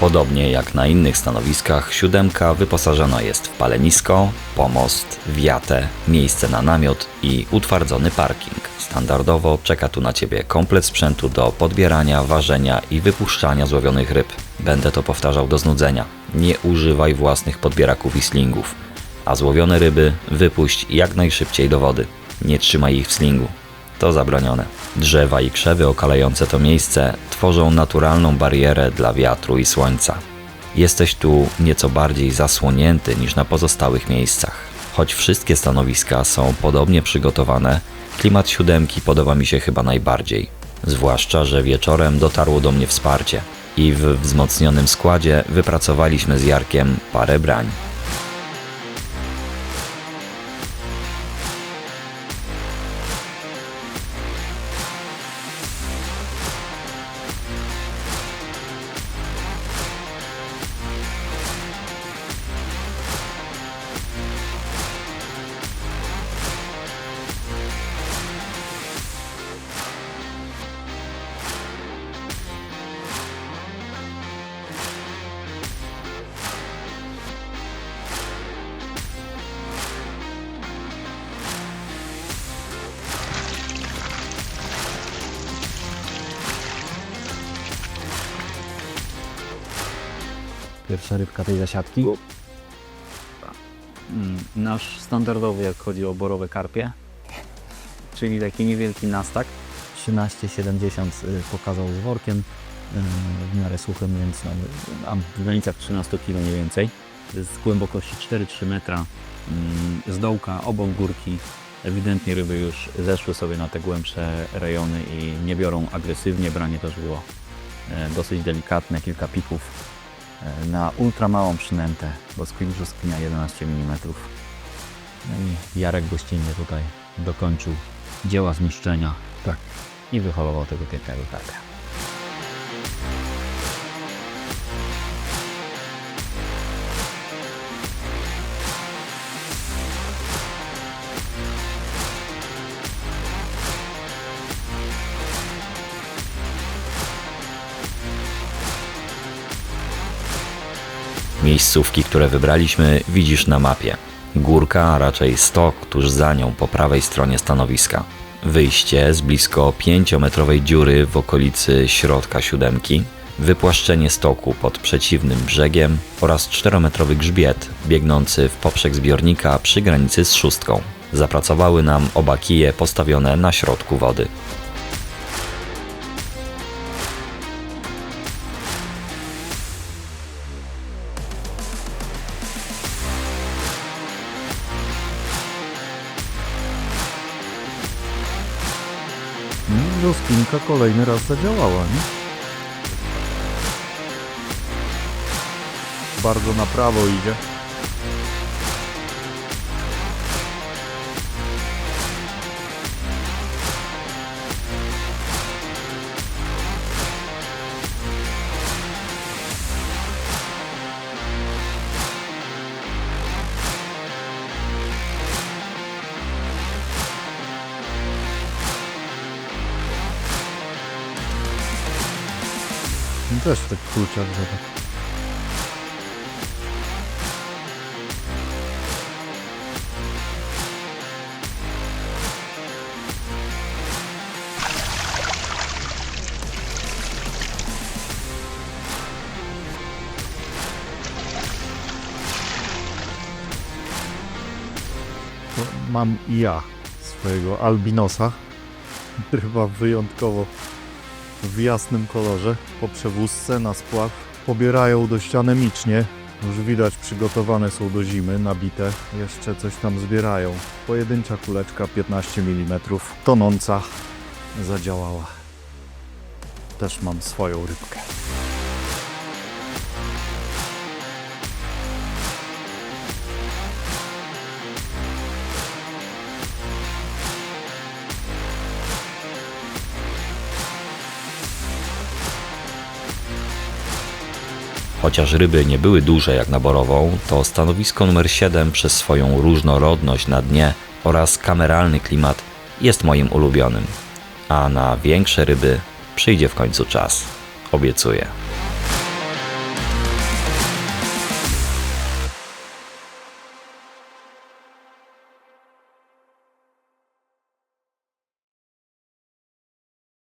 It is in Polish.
Podobnie jak na innych stanowiskach, siódemka wyposażona jest w palenisko, pomost, wiatę, miejsce na namiot i utwardzony parking. Standardowo czeka tu na Ciebie komplet sprzętu do podbierania, ważenia i wypuszczania złowionych ryb. Będę to powtarzał do znudzenia. Nie używaj własnych podbieraków i slingów, a złowione ryby wypuść jak najszybciej do wody. Nie trzymaj ich w slingu to zabronione. Drzewa i krzewy okalające to miejsce tworzą naturalną barierę dla wiatru i słońca. Jesteś tu nieco bardziej zasłonięty niż na pozostałych miejscach. Choć wszystkie stanowiska są podobnie przygotowane, klimat siódemki podoba mi się chyba najbardziej. Zwłaszcza, że wieczorem dotarło do mnie wsparcie i w wzmocnionym składzie wypracowaliśmy z Jarkiem parę brań. Pierwsza rybka tej zasiadki. Mm, Nasz standardowy, jak chodzi o borowe karpie, czyli taki niewielki nastak. 13,70 y, pokazał z workiem, y, w miarę suchym, więc no, a w granicach 13 kg mniej więcej. Z głębokości 4-3 metra, mm, z dołka, obok górki. Ewidentnie ryby już zeszły sobie na te głębsze rejony i nie biorą agresywnie. Branie też było e, dosyć delikatne, kilka pików na ultramałą przynętę, bo squeak brzoskwinia 11 mm. No i Jarek gościnnie tutaj dokończył dzieła zniszczenia Tak. i wyholował tego pięknego karpia. Miejscówki, które wybraliśmy, widzisz na mapie. Górka, a raczej stok tuż za nią po prawej stronie stanowiska. Wyjście z blisko 5-metrowej dziury w okolicy środka siódemki, wypłaszczenie stoku pod przeciwnym brzegiem oraz 4-metrowy grzbiet biegnący w poprzek zbiornika przy granicy z szóstką. Zapracowały nam oba kije postawione na środku wody. Rozpinka kolejny raz zadziałała, nie? Bardzo na prawo idzie. No Też tak kurczak, zobacz. To mam i ja swojego albinosa. Ryba wyjątkowo w jasnym kolorze po przewózce na spław. Pobierają dość anemicznie. Już widać przygotowane są do zimy, nabite. Jeszcze coś tam zbierają. Pojedyncza kuleczka 15 mm, tonąca, zadziałała. Też mam swoją rybkę. Chociaż ryby nie były duże jak na borową, to stanowisko numer 7 przez swoją różnorodność na dnie oraz kameralny klimat jest moim ulubionym. A na większe ryby przyjdzie w końcu czas. Obiecuję.